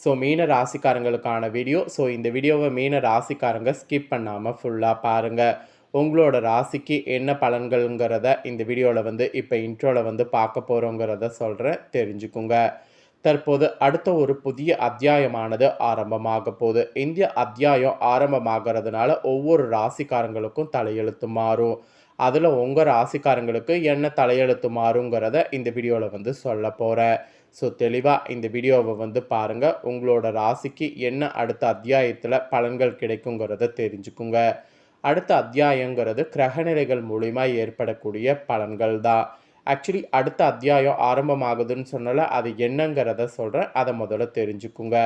So மீன ராசிக்காரங்களுக்கான video so இந்த வீடியோவை மீன ராசிக்காரங்க ஸ்கிப் பண்ணாமல் ஃபுல்லாக பாருங்கள் உங்களோட ராசிக்கு என்ன பலன்கள்ங்கிறத இந்த வீடியோவில் வந்து இப்போ இன்ட்ரோவில் வந்து பார்க்க போகிறோங்கிறத சொல்கிறேன் தெரிஞ்சுக்குங்க. தற்போது அடுத்த ஒரு புதிய அத்தியாயமானது ஆரம்பமாக போகுது. இந்த அத்தியாயம் ஆரம்பமாகிறதுனால ஒவ்வொரு ராசிக்காரங்களுக்கும் தலையெழுத்து மாறும். அதில் உங்கள் ராசிக்காரங்களுக்கு என்ன தலையெழுத்து மாறுங்கிறத இந்த வீடியோவில் வந்து சொல்ல போகிறேன் ஸோ தெளிவாக இந்த வீடியோவை வந்து பாருங்கள் உங்களோட ராசிக்கு என்ன அடுத்த அத்தியாயத்தில் பலன்கள் கிடைக்குங்கிறத தெரிஞ்சுக்குங்க. அடுத்த அத்தியாயங்கிறது கிரகநிலைகள் மூலிமா ஏற்படக்கூடிய பலன்கள் தான். ஆக்சுவலி அடுத்த அத்தியாயம் ஆரம்பமாகுதுன்னு சொன்னால அது என்னங்கிறத சொல்கிறேன் அதை முதல்ல தெரிஞ்சுக்குங்க.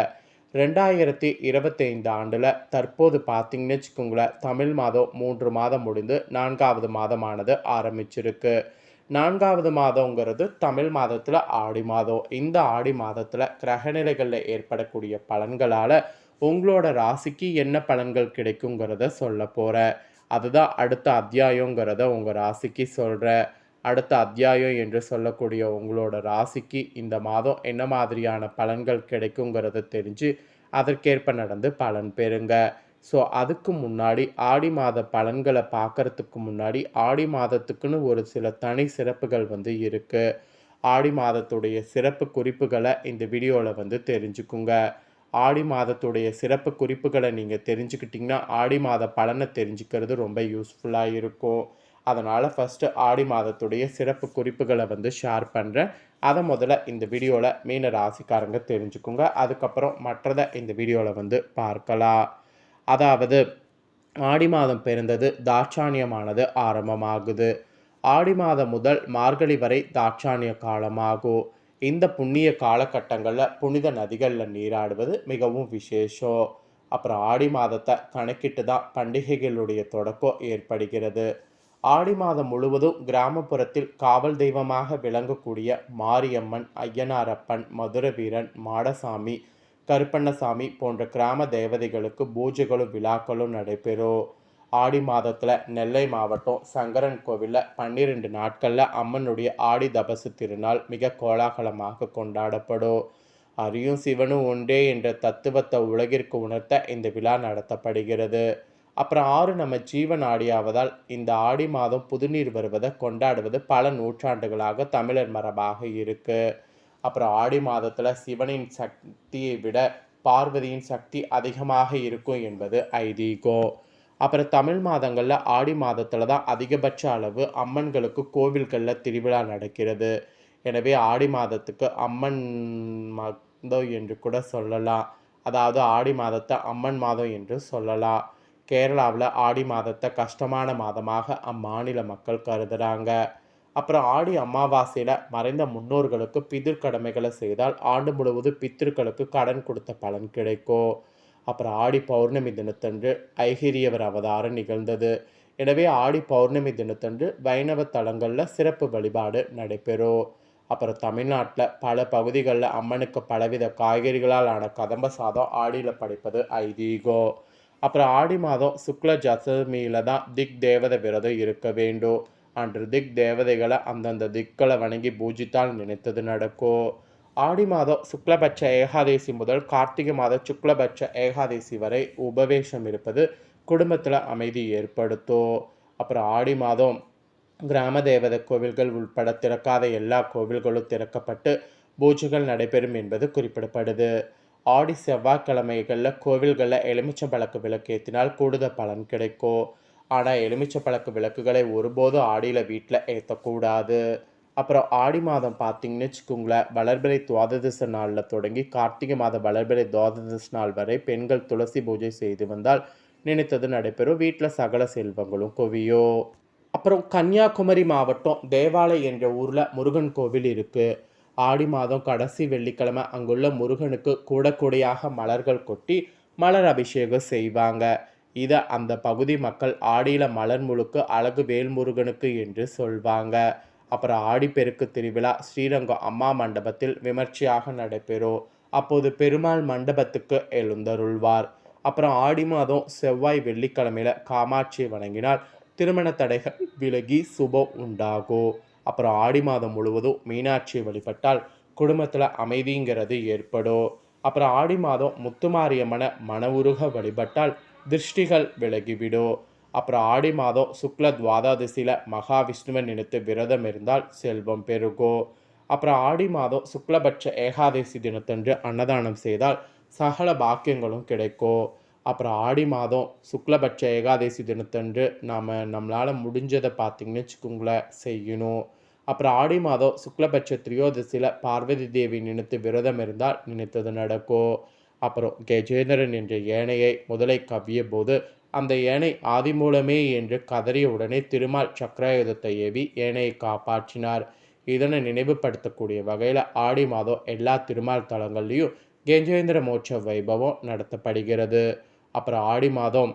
ரெண்டாயிரத்தி இருபத்தைந்து ஆண்டில் தற்போது பார்த்தீங்கன்னு வச்சுக்கோங்களேன் தமிழ் மாதம் மூன்று மாதம் முடிந்து நான்காவது மாதமானது ஆரம்பிச்சிருக்கு. நான்காவது மாதங்கிறது தமிழ் மாதத்தில் ஆடி மாதம். இந்த ஆடி மாதத்தில் கிரகநிலைகளில் ஏற்படக்கூடிய பலன்களால் உங்களோட ராசிக்கு என்ன பலன்கள் கிடைக்குங்கிறத சொல்ல போகிறேன் அதுதான் அடுத்த அத்தியாயங்கிறத உங்கள் ராசிக்கு சொல்கிற அடுத்த அத்தியாயம் என்று சொல்லக்கூடிய உங்களோட ராசிக்கு இந்த மாதம் என்ன மாதிரியான பலன்கள் கிடைக்குங்கிறத தெரிஞ்சு அதற்கேற்ப நடந்து பலன் பெறுங்க. ஸோ அதுக்கு முன்னாடி ஆடி மாத பலன்களை பார்க்கறதுக்கு முன்னாடி ஆடி மாதத்துக்குன்னு ஒரு சில தனி சிறப்புகள் வந்து இருக்குது ஆடி மாதத்துடைய சிறப்பு குறிப்புகளை இந்த வீடியோவில் வந்து தெரிஞ்சுக்குங்க. ஆடி மாதத்துடைய சிறப்பு குறிப்புகளை நீங்கள் தெரிஞ்சுக்கிட்டிங்கன்னா ஆடி மாத பலனை தெரிஞ்சுக்கிறது ரொம்ப யூஸ்ஃபுல்லாக இருக்கும். அதனால் ஃபஸ்ட்டு ஆடி மாதத்துடைய சிறப்பு குறிப்புகளை வந்து ஷேர் பண்ணுறேன் அதை முதல்ல இந்த வீடியோவில் மீன ராசிக்காரங்க தெரிஞ்சுக்குங்க. அதுக்கப்புறம் மற்றதை இந்த வீடியோவில் வந்து பார்க்கலாம். அதாவது ஆடி மாதம் பிறந்தது தாட்சாணியமானது ஆரம்பமாகுது. ஆடி மாதம் முதல் மார்கழி வரை தாட்சாணிய காலமாகும் இந்த புண்ணிய காலகட்டங்களில் புனித நதிகளில் நீராடுவது மிகவும் விசேஷம் அப்புறம் ஆடி மாதத்தை கணக்கிட்டு தான் பண்டிகைகளுடைய தொடக்கம் ஏற்படுகிறது. ஆடி மாதம் முழுவதும் கிராமப்புறத்தில் காவல் தெய்வமாக விளங்கக்கூடிய மாரியம்மன் ஐயனாரப்பன் மதுரவீரன் மாடசாமி கருப்பண்ணசாமி போன்ற கிராம தேவதைகளுக்கு பூஜைகளும் விழாக்களும் நடைபெறும். ஆடி மாதத்தில் நெல்லை மாவட்டம் சங்கரன் கோவிலில் பன்னிரெண்டு நாட்களில் அம்மனுடைய ஆடி தபசு திருநாள் மிக கோலாகலமாக கொண்டாடப்படும். அரியும் சிவனும் ஒன்றே என்ற தத்துவத்தை உலகிற்கு உணர்த்த இந்த விழா நடத்தப்படுகிறது. அப்புறம் ஆறு நம்ம ஜீவன் ஆடியாவதால் இந்த ஆடி மாதம் புதுநீர் வருவதை கொண்டாடுவது பல நூற்றாண்டுகளாக தமிழர் மரபாக இருக்கு. அப்புறம் ஆடி மாதத்தில் சிவனின் சக்தியை விட பார்வதியின் சக்தி அதிகமாக இருக்கும் என்பது ஐதீகம். அப்புறம் தமிழ் மாதங்களில் ஆடி மாதத்தில் தான் அதிகபட்ச அளவு அம்மன்களுக்கு கோவில்களில் திருவிழா நடக்கிறது. எனவே ஆடி மாதத்துக்கு அம்மன் மாதம் என்று கூட சொல்லலாம். அதாவது ஆடி மாதத்தை அம்மன் மாதம் என்று சொல்லலாம். கேரளாவில் ஆடி மாதத்தை கஷ்டமான மாதமாக அம்மாநில மக்கள் கருதுகிறாங்க அப்புறம் ஆடி அமாவாசையில் மறைந்த முன்னோர்களுக்கு பிதிர் கடமைகளை செய்தால் ஆண்டு முழுவதும் பித்திருக்களுக்கு கடன் கொடுத்த பலன் கிடைக்கும். அப்புறம் ஆடி பௌர்ணமி தினத்தன்று ஐகிரியவர் அவதாரம் நிகழ்ந்தது. எனவே ஆடி பௌர்ணமி தினத்தன்று வைணவ தலங்களில் சிறப்பு வழிபாடு நடைபெறும். அப்புறம் தமிழ்நாட்டில் பல பகுதிகளில் அம்மனுக்கு பலவித காய்கறிகளால் ஆன கதம்ப சாதம் ஆடியில் படைப்பது ஐதீகம். அப்புறம் ஆடி மாதம் சுக்ல ஜசமியில் தான் திக் தேவத விரதம் இருக்க வேண்டும். அன்று திக் தேவதைகளை அந்தந்த திக்களை வணங்கி பூஜித்தால் நினைத்தது நடக்கும் ஆடி மாதம் சுக்லபட்ச ஏகாதேசி முதல் கார்த்திகை மாத சுக்லபட்ச ஏகாதேசி வரை உபவேசம் இருப்பது குடும்பத்தில் அமைதி ஏற்படுத்தும் அப்புறம் ஆடி மாதம் கிராம தேவதை கோவில்கள் உள்பட திறக்காத எல்லா கோவில்களும் திறக்கப்பட்டு பூஜைகள் நடைபெறும் என்பது குறிப்பிடப்படுது. ஆடி செவ்வாய்க்கிழமைகளில் கோவில்களில் எலுமிச்சம்பழக்கு விளக்கு ஏற்றினால் கூடுதல் பலன் கிடைக்கும் ஆனால் எலுமிச்சம்பழக்கு விளக்குகளை ஒருபோதும் ஆடியில் வீட்டில் ஏற்றக்கூடாது அப்புறம் ஆடி மாதம் பார்த்தீங்கன்னு வச்சுக்கோங்களேன் வளர்பிறை துவாததிச நாளில் தொடங்கி கார்த்திகை மாதம் வளர்பிறை துவாததிச நாள் வரை பெண்கள் துளசி பூஜை செய்து வந்தால் நினைத்தது நடைபெறும். வீட்டில் சகல செல்வங்களும் குவியோ அப்புறம் கன்னியாகுமரி மாவட்டம் தேவாலய் என்ற ஊரில் முருகன் கோவில் இருக்குது ஆடி மாதம் கடைசி வெள்ளிக்கிழமை அங்குள்ள முருகனுக்கு கூடக்கூடியாக மலர்கள் கொட்டி மலர் அபிஷேகம் செய்வாங்க. இதை அந்த பகுதி மக்கள் ஆடியில் மலர் முழுக்கு அழகு வேல்முருகனுக்கு என்று சொல்வாங்க. அப்புறம் ஆடிப்பெருக்கு திருவிழா ஸ்ரீரங்கம் அம்மா மண்டபத்தில் விமர்சையாக நடைபெறும் அப்போது பெருமாள் மண்டபத்துக்கு எழுந்தருள்வார். அப்புறம் ஆடி மாதம் செவ்வாய் வெள்ளிக்கிழமையில் காமாட்சியை வணங்கினால் திருமண தடைகள் விலகி சுபம் உண்டாகும் அப்புறம் ஆடி மாதம் முழுவதும் மீனாட்சியை வழிபட்டால் குடும்பத்தில் அமைதிங்கிறது ஏற்படும் அப்புறம் ஆடி மாதம் முத்துமாரியம்மனை உருக வழிபட்டால் திருஷ்டிகள் விலகிவிடும் அப்புறம் ஆடி மாதம் சுக்ல துவாதசியில் மகாவிஷ்ணுவை நினைத்து விரதம் இருந்தால் செல்வம் பெருகும் அப்புறம் ஆடி மாதம் சுக்லபட்ச ஏகாதசி தினத்தன்று அன்னதானம் செய்தால் சகல பாக்கியங்களும் கிடைக்கும் அப்புறம் ஆடி மாதம் சுக்லபட்ச ஏகாதசி தினத்தன்று நாம் நம்மளால் முடிஞ்சதை பார்த்திங்கன்னு வச்சுக்கோங்களேன் செய்யணும். அப்புறம் ஆடி மாதம் சுக்லபட்ச திரியோதசியில் பார்வதி தேவி நினைத்து விரதம் இருந்தால் நினைத்தது நடக்கும் அப்புறம் கஜேந்திரன் என்ற யானையை முதலை கவ்விய போது அந்த யானை ஆதிமூலமே என்று கதறிய உடனே திருமால் சக்கராயுதத்தை ஏவி யானையை காப்பாற்றினார். இதனை நினைவுபடுத்தக்கூடிய வகையில் ஆடி மாதம் எல்லா திருமால் தலங்கள்லேயும் கஜேந்திர மோட்ச வைபவம் நடத்தப்படுகிறது. அப்புறம் ஆடி மாதம்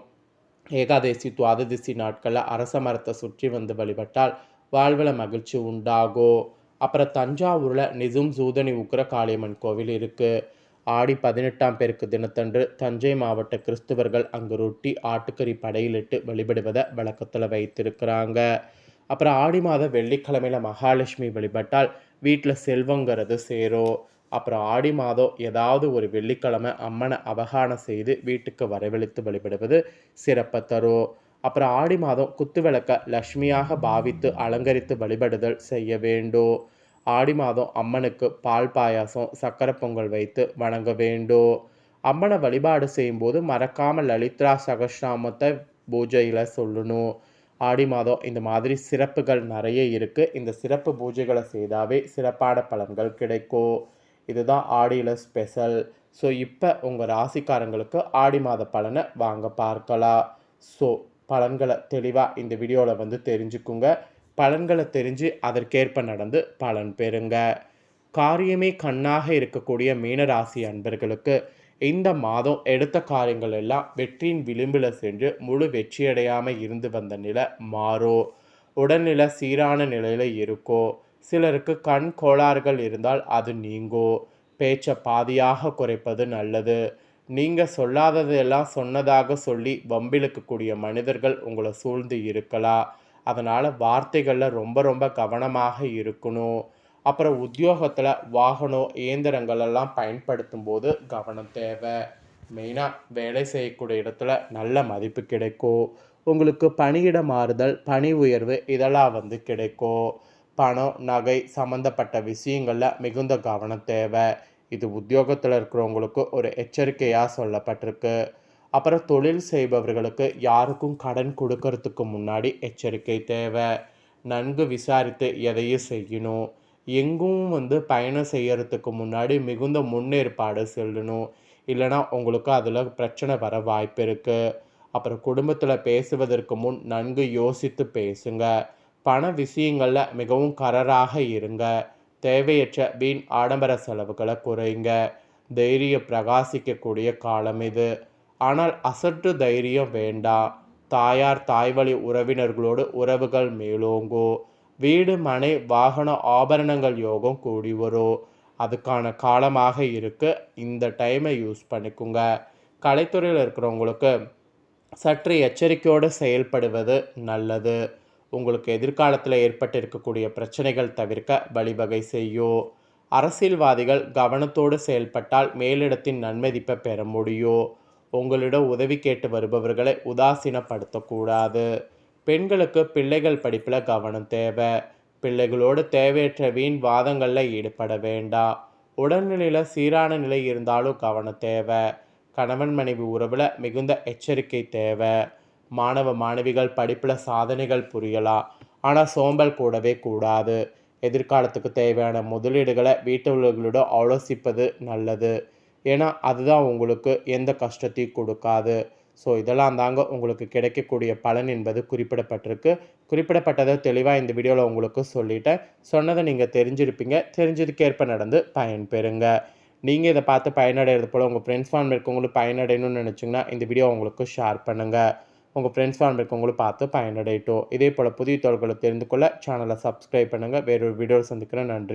ஏகாதசி துவாதசி நாட்களில் அரச மரத்தை சுற்றி வந்து வழிபட்டால் வாழ்வில் மகிழ்ச்சி உண்டாகும். அப்புறம் தஞ்சாவூரில் நிஜம் சூதனி உக்ர காளியம்மன் கோவில் இருக்குது ஆடி பதினெட்டாம் பேருக்கு தினத்தன்று தஞ்சை மாவட்ட கிறிஸ்துவர்கள் அங்கு ரொட்டி ஆட்டுக்கறி படையிலிட்டு வழிபடுவதை வழக்கத்தில் வைத்திருக்கிறாங்க. அப்புறம் ஆடி மாதம் வெள்ளிக்கிழமையில் மகாலட்சுமி வழிபட்டால் வீட்டில் செல்வங்கிறது சேரும். அப்புறம் ஆடி மாதம் ஏதாவது ஒரு வெள்ளிக்கிழமை அம்மனை அவகானம் செய்து வீட்டுக்கு வரவழைத்து வழிபடுவது சிறப்பை தரும். அப்புறம் ஆடி மாதம் குத்து விளக்க லக்ஷ்மியாக பாவித்து அலங்கரித்து வழிபடுதல் செய்ய வேண்டும். ஆடி மாதம் அம்மனுக்கு பால் பாயாசம் சக்கரை பொங்கல் வைத்து வணங்க வேண்டும் அம்மனை வழிபாடு செய்யும்போது மறக்காமல் லலித்ரா சகஸ்ராமத்தை பூஜையில் சொல்லணும் ஆடி மாதம் இந்த மாதிரி சிறப்புகள் நிறைய இருக்குது இந்த சிறப்பு பூஜைகளை செய்தாவே சிறப்பான பலன்கள் கிடைக்கும். இதுதான் ஆடியில் ஸ்பெஷல். ஸோ இப்போ உங்கள் ராசிக்காரங்களுக்கு ஆடி மாத பலனை வாங்க பார்க்கலாம். ஸோ பலன்களை தெளிவாக இந்த வீடியோவில் வந்து தெரிஞ்சுக்குங்க. பலன்களை தெரிஞ்சு அதற்கேற்ப நடந்து பலன் பெறுங்க. காரியமே கண்ணாக இருக்கக்கூடிய மீனராசி அன்பர்களுக்கு இந்த மாதம் எடுத்த காரியங்கள் எல்லாம் வெற்றியின் விளிம்பில் சென்று முழு வெற்றியடையாமல் இருந்து வந்த நிலை மாறும் உடல்நிலை சீரான நிலையில் இருக்கோ. சிலருக்கு கண் கோளாறுகள் இருந்தால் அது நீங்கோ. பேச்சை பாதியாக குறைப்பது நல்லது. நீங்கள் சொல்லாததையெல்லாம் சொன்னதாக சொல்லி வம்பிழுக்கக்கூடிய மனிதர்கள் உங்களை சூழ்ந்து இருக்கலாம். அதனால் வார்த்தைகளில் ரொம்ப ரொம்ப கவனமாக இருக்கணும். அப்புறம் உத்தியோகத்தில் வாகனம் இயந்திரங்களெல்லாம் பயன்படுத்தும் போது கவனம் தேவை. மெயினாக வேலை செய்யக்கூடிய இடத்துல நல்ல மதிப்பு கிடைக்கும். உங்களுக்கு பணியிட மாறுதல் பணி உயர்வு இதெல்லாம் வந்து கிடைக்கும். பணம் நகை சம்மந்தப்பட்ட விஷயங்களில் மிகுந்த கவனம் தேவை. இது உத்தியோகத்தில் இருக்கிறவங்களுக்கு ஒரு எச்சரிக்கையாக சொல்லப்பட்டிருக்கு. அப்புறம் தொழில் செய்பவர்களுக்கு யாருக்கும் கடன் கொடுக்கறதுக்கு முன்னாடி எச்சரிக்கை தேவை. நன்கு விசாரித்து எதையும் செய்யணும். எங்கும் வந்து பயணம் செய்கிறதுக்கு முன்னாடி மிகுந்த முன்னேற்பாடு செல்லணும். இல்லைனா உங்களுக்கு அதில் பிரச்சனை வர வாய்ப்பு இருக்குது அப்புறம் குடும்பத்தில் பேசுவதற்கு முன் நன்கு யோசித்து பேசுங்க. பண விஷயங்களில் மிகவும் கரராக இருங்க. தேவையற்ற வீண் ஆடம்பர செலவுகளை குறைங்க. தைரியம் பிரகாசிக்கக்கூடிய காலம் இது. ஆனால் அசட்டு தைரியம் வேண்டாம் தாயார் தாய்வழி உறவினர்களோடு உறவுகள் மேலோங்கும் வீடு மனை வாகன ஆபரணங்கள் யோகம் கூடி வரும் அதுக்கான காலமாக இருக்கு. இந்த டைமை யூஸ் பண்ணிக்கோங்க. கலைத்துறையில் இருக்கிறவங்களுக்கு சற்று எச்சரிக்கையோடு செயல்படுவது நல்லது. உங்களுக்கு எதிர்காலத்தில் ஏற்பட்டிருக்கக்கூடிய பிரச்சனைகள் தவிர்க்க வழிவகை செய்யும் அரசியல்வாதிகள் கவனத்தோடு செயல்பட்டால் மேலிடத்தின் நன்மதிப்பை பெற முடியும் உங்களிடம் உதவி கேட்டு வருபவர்களை உதாசீனப்படுத்தக்கூடாது. பெண்களுக்கு பிள்ளைகள் படிப்பில் கவனம் தேவை. பிள்ளைகளோடு தேவையற்ற வீண் வாதங்களில் ஈடுபட வேண்டாம். உடல்நிலையில் சீரான நிலை இருந்தாலும் கவனம் தேவை. கணவன் மனைவி உறவில் மிகுந்த எச்சரிக்கை தேவை. மாணவ மாணவிகள் படிப்பில் சாதனைகள் புரியலாம். ஆனால் சோம்பல் கூடவே கூடாது. எதிர்காலத்துக்கு தேவையான முதலீடுகளை வீட்டவர்களிடம் ஆலோசிப்பது நல்லது. ஏன்னா அதுதான் உங்களுக்கு எந்த கஷ்டத்தையும் கொடுக்காது. ஸோ இதெல்லாம் தாங்க உங்களுக்கு கிடைக்கக்கூடிய பலன் என்பது குறிப்பிடப்பட்டிருக்கு. குறிப்பிடப்பட்டதை தெளிவாக இந்த வீடியோவில் உங்களுக்கு சொல்லிட்டேன். சொன்னதை நீங்கள் தெரிஞ்சிருப்பீங்க. தெரிஞ்சதுக்கேற்ப நடந்து பயன்பெறுங்க. நீங்கள் இதை பார்த்து பயனடைகிறது போல் உங்கள் ஃப்ரெண்ட்ஸ் ஃபார்ம் இருக்கவங்களும் பயனடையணும்னு நினச்சிங்கன்னா இந்த வீடியோ உங்களுக்கு ஷேர் பண்ணுங்கள் உங்கள் ஃப்ரெண்ட்ஸ் ஃபார்ம் இருக்கவங்களும் பார்த்து பயனடையட்டும். இதே போல் புதிய தகவல்களை தெரிந்து கொள்ள சேனலை சப்ஸ்கிரைப் பண்ணுங்கள் வேறொரு வீடியோவில் சந்திக்கிறேன். நன்றி.